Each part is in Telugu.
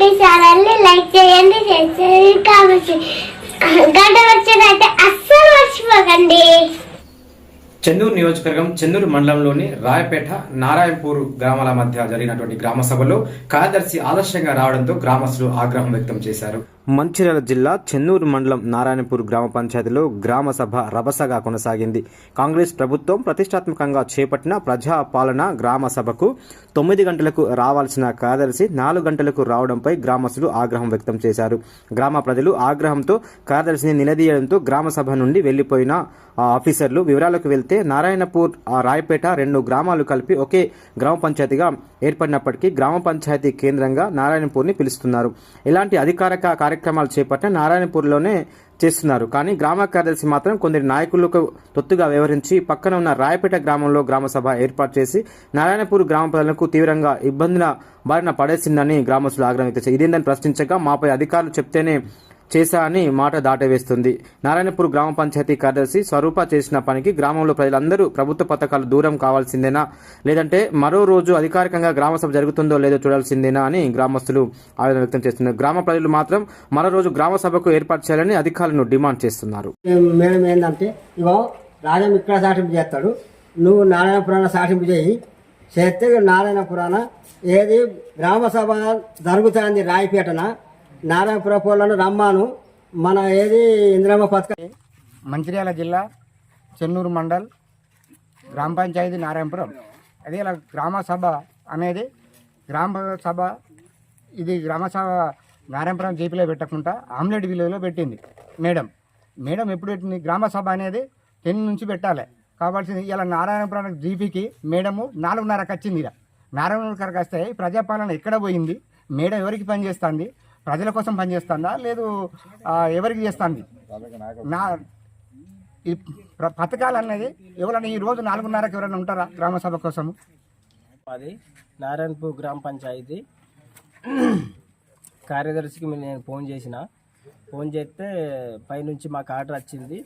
చేయండి ఛానల్ని లైక్ చేయండి షేర్ చేయండి కామెంట్ గంట వచ్చినట్టే అస్సలు మర్చిపోకండి. చెన్నూరు నియోజకవర్గం చెన్నూరు మండలంలోని రాయపేట నారాయణపూర్ గ్రామాల మధ్య జరిగినటువంటి గ్రామ సభలో కార్యదర్శి ఆలస్యంగా రావడంతో గ్రామస్తులు ఆగ్రహం వ్యక్తం చేశారు. మంచిర్యాల జిల్లా చెన్నూరు మండలం నారాయణపూర్ గ్రామ పంచాయతీలో గ్రామ సభ రభసగా కొనసాగింది. కాంగ్రెస్ ప్రభుత్వం ప్రతిష్టాత్మకంగా చేపట్టిన ప్రజా పాలన గ్రామ సభకు తొమ్మిది గంటలకు రావాల్సిన కార్యదర్శి నాలుగు గంటలకు రావడంపై గ్రామస్తులు ఆగ్రహం వ్యక్తం చేశారు. గ్రామ ప్రజలు ఆగ్రహంతో కార్యదర్శిని నిలదీయడంతో గ్రామ సభ నుండి వెళ్ళిపోయిన ఆఫీసర్లు వివరాలకు వెళ్తే నారాయణపూర్ రాయపేట రెండు గ్రామాలు కలిపి ఒకే గ్రామ పంచాయతీగా ఏర్పడినప్పటికీ గ్రామ పంచాయతీ కేంద్రంగా నారాయణపూర్ని పిలుస్తున్నారు. ఇలాంటి అధికారిక కార్యక్రమాలు చేపట్టిన నారాయణపూర్లోనే చేస్తున్నారు. కానీ గ్రామ కార్యదర్శి మాత్రం కొందరి నాయకులకు తొత్తుగా వ్యవహరించి పక్కన ఉన్న రాయపేట గ్రామంలో గ్రామ సభ ఏర్పాటు చేసి నారాయణపూర్ గ్రామ ప్రజలకు తీవ్రంగా ఇబ్బందుల బారిన పడేసిందని గ్రామస్తులు ఆగ్రహం ఇదేందని ప్రశ్నించగా మాపై అధికారులు చెప్తేనే చేశా అని మాట దాటవేస్తుంది. నారాయణపూర్ గ్రామ పంచాయతీ కార్యదర్శి స్వరూప చేసిన పనికి గ్రామంలో ప్రజలందరూ ప్రభుత్వ పథకాలు దూరం కావాల్సిందేనా? లేదంటే మరో రోజు అధికారికంగా గ్రామ సభ జరుగుతుందో లేదో చూడాల్సిందేనా అని గ్రామస్తులు ఆవేదన వ్యక్తం చేస్తున్నారు. గ్రామ ప్రజలు మాత్రం మరో రోజు గ్రామ సభకు ఏర్పాటు చేయాలని అధికారులను డిమాండ్ చేస్తున్నారు. మేడం ఏంటంటే ఇగో రాజం ఇక్కడ సాటింపు చేస్తాడు నువ్వు నారాయణ పురాణ సాటింపు చేయి చేస్తే నారాయణ పురాణ ఏది గ్రామ సభ జరుగుతుంది రాయిపేటన నారాయణపుర పోలను రమ్మాను. మన ఏది ఇంద్రమ్మ పథకం? మంచిర్యాల జిల్లా చెన్నూరు మండల్ గ్రామ పంచాయతీ నారాయణపురం. అదే ఇలా గ్రామ సభ అనేది గ్రామ సభ ఇది గ్రామ సభ నారాయణపురం జీపీలో పెట్టకుండా ఆమ్లెట్ విలేజ్లో పెట్టింది మేడం. మేడం ఎప్పుడు పెట్టింది? గ్రామ సభ అనేది టెన్ నుంచి పెట్టాలి? కావాల్సింది ఇలా నారాయణపురం జీపీకి మేడము నాలుగున్నరకు వచ్చింది ఇలా నారాయణపురకు వస్తే ప్రజాపాలన ఎక్కడ పోయింది? మేడం ఎవరికి పనిచేస్తుంది? ప్రజల కోసం పనిచేస్తుందా? లేదు ఎవరికి చేస్తుంది? నా ఈ పథకాలు అనేది ఎవరైనా ఈ రోజు నాలుగున్నరకు ఎవరైనా ఉంటారా గ్రామ సభ కోసం? అది నారాయణపూర్ గ్రామ పంచాయతీ. కార్యదర్శికి నేను ఫోన్ చేసిన. ఫోన్ చేస్తే పైనుంచి మాకు ఆర్డర్ వచ్చింది.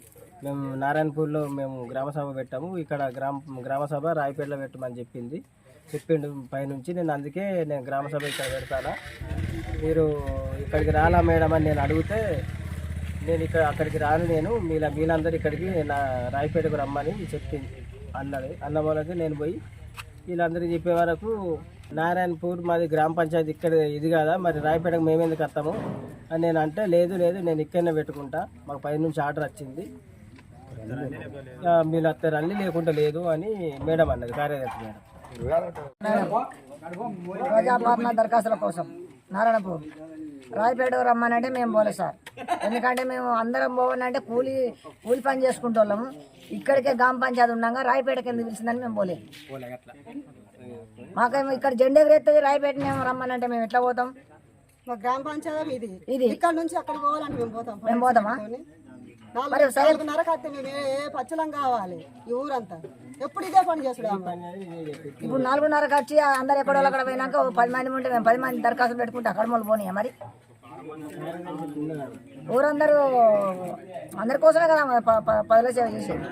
మేము నారాయణపూర్లో మేము గ్రామ సభ పెట్టాము. ఇక్కడ గ్రామ గ్రామ సభ రాయపేటలో పెట్టమని చెప్పింది. చెప్పిండు పైనుంచి. నేను అందుకే నేను గ్రామ సభ ఇక్కడ పెడతానా. మీరు ఇక్కడికి రాలా మేడం అని నేను అడిగితే నేను ఇక్కడ అక్కడికి రాను నేను. మీలా మీలందరూ ఇక్కడికి నా రాయపేటకు రమ్మని చెప్పింది అన్నది. అన్న వాళ్ళకి నేను పోయి వీళ్ళందరికీ చెప్పే వరకు నారాయణపూర్ మాది గ్రామ పంచాయతీ ఇక్కడ ఇది కదా? మరి రాయపేటకు మేమెందుకు వస్తాము? అని నేను అంటే లేదు లేదు నేను ఇక్కడనే పెట్టుకుంటా. మాకు పై నుంచి ఆర్డర్ వచ్చింది. మీరు అత్తారు అన్నీ లేకుండా లేదు అని మేడం అన్నది కార్యదర్శి మేడం. ప్రజాపాలన దరఖాస్తుల కోసం. నారాయణపూర్. రాయపేట రమ్మనంటే మేము పోలే సార్. ఎందుకంటే మేము అందరం పోవాలంటే కూలి కూలి పని చేసుకుంటూ వాళ్ళము ఇక్కడికే గ్రామ పంచాయతీ ఉండగా రాయపేటకి ఎందుకు పిలిచిందని మేము పోలేదు మాకేమో ఇక్కడ జెండా ఎగురెత్తది రాయపేట మేము రమ్మనంటే మేము ఎట్లా పోతాం? మా గ్రామ పంచాయతీ ఇది. ఇది. ఇక్కడ నుంచి అక్కడికి పోవాలంటే మేము పోతాం. మేము పోతామా? నాలుగున్నరకు వస్తే మేము ఏ ఏ పచ్చలం కావాలి? ఈ ఊరంతా. ఎప్పుడు ఇదే పని ఇప్పుడు నాలుగున్నరకు వచ్చి అందరు ఎక్కడో అక్కడ పోయినాక పది మంది ఉంటే మేము పది మంది దరఖాస్తులు పెట్టుకుంటే అక్కడ మొదలు పోనీయా మరి? ఊరందరూ అందరి కోసమే కదా మరి ప- ప- ప్రజల సేవ చేసేది.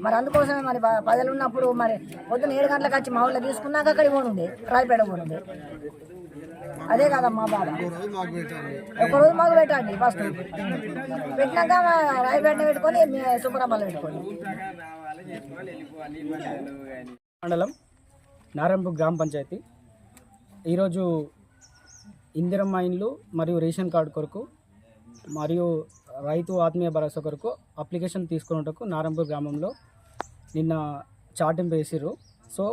మరి అందుకోసమే మరి ప- ప్రజలు ఉన్నప్పుడు మరి పొద్దున్న ఏడు గంటలకు వచ్చి మా ఊళ్ళో తీసుకున్నాక అక్కడికి పోనుంది రాయపేట పోనుంది అదే కదా మా బాధ. ఒక రోజు మాకు పెట్టండి ఫస్ట్. పెట్టినాక మా రాయపేటని పెట్టుకొని సుబ్రహ్మణ్యం సుబ్బరమ్మలో పెట్టుకోండి. మండలం నారాయణపూర్ గ్రామ పంచాయతీ. ఈరోజు ఇందిరమ్మ ఇండ్లు మరియు రేషన్ కార్డు కొరకు మరియు రైతు ఆత్మీయ భరోసా కొరకు అప్లికేషన్ తీసుకున్నటకు నారాయణపూర్ గ్రామంలో నిన్న చాటింపు వేసిర్రు. సో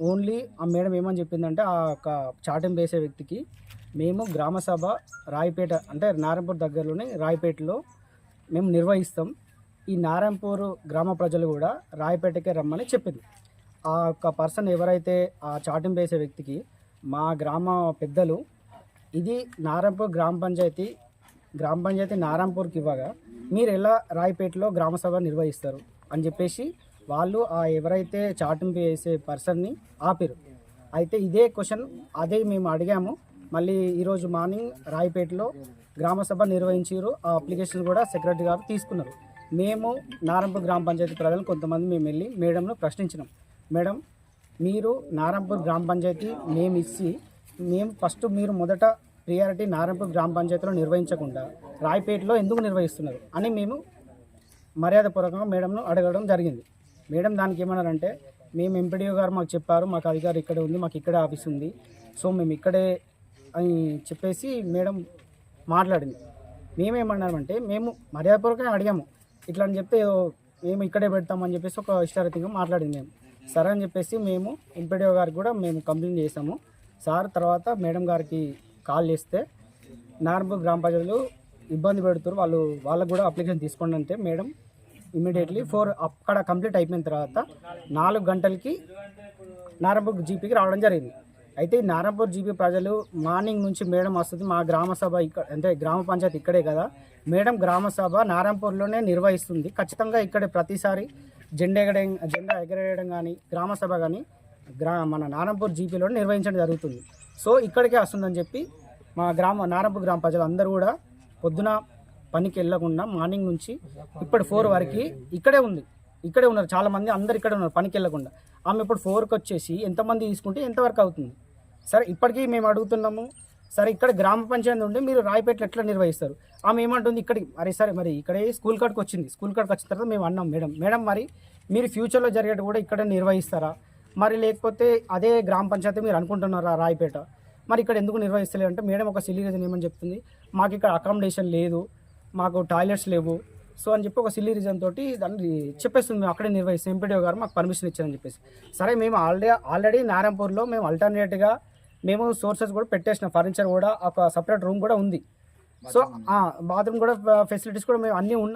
ఓన్లీ ఆ మేడం ఏమని చెప్పిందంటే ఆ యొక్క చాటం వేసే వ్యక్తికి మేము గ్రామసభ రాయపేట అంటే నారాయణపూర్ దగ్గరలోనే రాయపేటలో మేము నిర్వహిస్తాం. ఈ నారాయణపూర్ గ్రామ ప్రజలు కూడా రాయపేటకే రమ్మని చెప్పింది. ఆ యొక్క పర్సన్ ఎవరైతే ఆ చాటింపు వేసే వ్యక్తికి మా గ్రామ పెద్దలు ఇది నారాయణపూర్ గ్రామ పంచాయతీ గ్రామ పంచాయతీ నారాయణపూర్కి ఇవ్వగా మీరు ఎలా రాయపేటలో గ్రామ సభ నిర్వహిస్తారు అని చెప్పేసి వాళ్ళు ఆ ఎవరైతే చాటింపు వేసే పర్సన్ని ఆపిరు. అయితే ఇదే క్వశ్చన్ అదే మేము అడిగాము. మళ్ళీ ఈరోజు మార్నింగ్ రాయపేటలో గ్రామసభ నిర్వహించారు ఆ అప్లికేషన్ కూడా సెక్రటరీ గారు తీసుకున్నారు. మేము నారంపూర్ గ్రామ పంచాయతీ ప్రజలు కొంతమంది మేము వెళ్ళి మేడంను ప్రశ్నించినాం. మేడం మీరు నారంపూర్ గ్రామ పంచాయతీ మేము ఇచ్చి మేము ఫస్ట్ మీరు మొదట ప్రియారిటీ నారాయణపూర్ గ్రామ పంచాయతీలో నిర్వహించకుండా రాయపేటలో ఎందుకు నిర్వహిస్తున్నారు అని మేము మర్యాదపూర్వకంగా మేడంను అడగడం జరిగింది. మేడం దానికి ఏమన్నారంటే మేము ఎంపీడీఓ గారు మాకు చెప్పారు మాకు అధికారి ఇక్కడ ఉంది మాకు ఇక్కడే ఆఫీస్ ఉంది. సో మేము ఇక్కడే అని చెప్పేసి మేడం మాట్లాడింది. మేమేమన్నామంటే మేము మర్యాదపూర్వకంగా అడిగాము. ఇట్లా అని చెప్తే మేము ఇక్కడే పెడతామని చెప్పేసి ఒక ఇష్టారీతిగా మాట్లాడింది మేము సరే అని చెప్పేసి మేము ఎంపీడీఓ గారికి కూడా మేము కంప్లైంట్ చేసాము సార్ తర్వాత మేడం గారికి కాల్ చేస్తే నార్మల్ గ్రామ ప్రజలు ఇబ్బంది పెడుతున్నారు వాళ్ళు వాళ్ళకు కూడా అప్లికేషన్ తీసుకోండి అంటే మేడం ఇమీడియట్లీ ఫోర్ అక్కడ కంప్లీట్ అయిపోయిన తర్వాత నాలుగు గంటలకి నారాయణపూర్ జీపీకి రావడం జరిగింది. అయితే ఈ నారాయణపూర్ జీపీ ప్రజలు మార్నింగ్ నుంచి మేడం వస్తుంది. మా గ్రామ సభ ఇక్కడ అంటే గ్రామ పంచాయతీ ఇక్కడే కదా. మేడం గ్రామ సభ నారాయణపూర్లోనే నిర్వహిస్తుంది. ఖచ్చితంగా ఇక్కడే ప్రతిసారి జెండా ఎగరేయడం జెండా ఎగరేయడం కానీ గ్రామ సభ కానీ గ్రా మన నారాయణపూర్ జీపీలో నిర్వహించడం జరుగుతుంది. సో ఇక్కడికే వస్తుందని చెప్పి మా గ్రామ నారాయణపూర్ గ్రామ ప్రజలు అందరూ కూడా పొద్దున పనికి వెళ్ళకుండా మార్నింగ్ నుంచి ఇప్పుడు ఫోర్ వరకు ఇక్కడే ఉంది. ఇక్కడే ఉన్నారు. చాలా మంది అందరు ఇక్కడే ఉన్నారు పనికి వెళ్ళకుండా ఆమె ఇప్పుడు ఫోర్కి వచ్చేసి ఎంతమంది తీసుకుంటే ఎంతవరకు అవుతుంది? సరే ఇప్పటికీ మేము అడుగుతున్నాము. సరే ఇక్కడ గ్రామ పంచాయతీ ఉండి మీరు రాయపేటలో ఎట్లా నిర్వహిస్తారు? ఆమె ఏమంటుంది? ఇక్కడికి అరే సరే మరి ఇక్కడే స్కూల్ కాడికి వచ్చింది. స్కూల్ కాడికి వచ్చిన తర్వాత మేము అన్నాం మేడం మేడం మరి మీరు ఫ్యూచర్లో జరిగేది కూడా ఇక్కడ నిర్వహిస్తారా? మరి లేకపోతే అదే గ్రామ పంచాయతీ మీరు అనుకుంటున్నారా రాయపేట? మరి ఇక్కడ ఎందుకు నిర్వహిస్తలేదు అంటే మేడం ఒక సిల్లీ రీజన్ ఏమని చెప్తుంది? మాకు ఇక్కడ అకామిడేషన్ లేదు. మాకు టాయిలెట్స్ లేవు. సో అని చెప్పి ఒక సిల్లీ రీజన్ తోటి దాన్ని చెప్పేస్తుంది మేము అక్కడే నిర్వహిస్తాం. ఎంపీడీఓ గారు మాకు పర్మిషన్ ఇచ్చారని చెప్పేసి. సరే మేము ఆల్రెడీ ఆల్రెడీ నారాయణపూర్లో మేము ఆల్టర్నేట్గా మేము సోర్సెస్ కూడా పెట్టేసిన. ఫర్నిచర్ కూడా ఒక సపరేట్ రూమ్ కూడా ఉంది. సో బాత్రూమ్ కూడా ఫెసిలిటీస్ కూడా మేము అన్నీ ఉన్న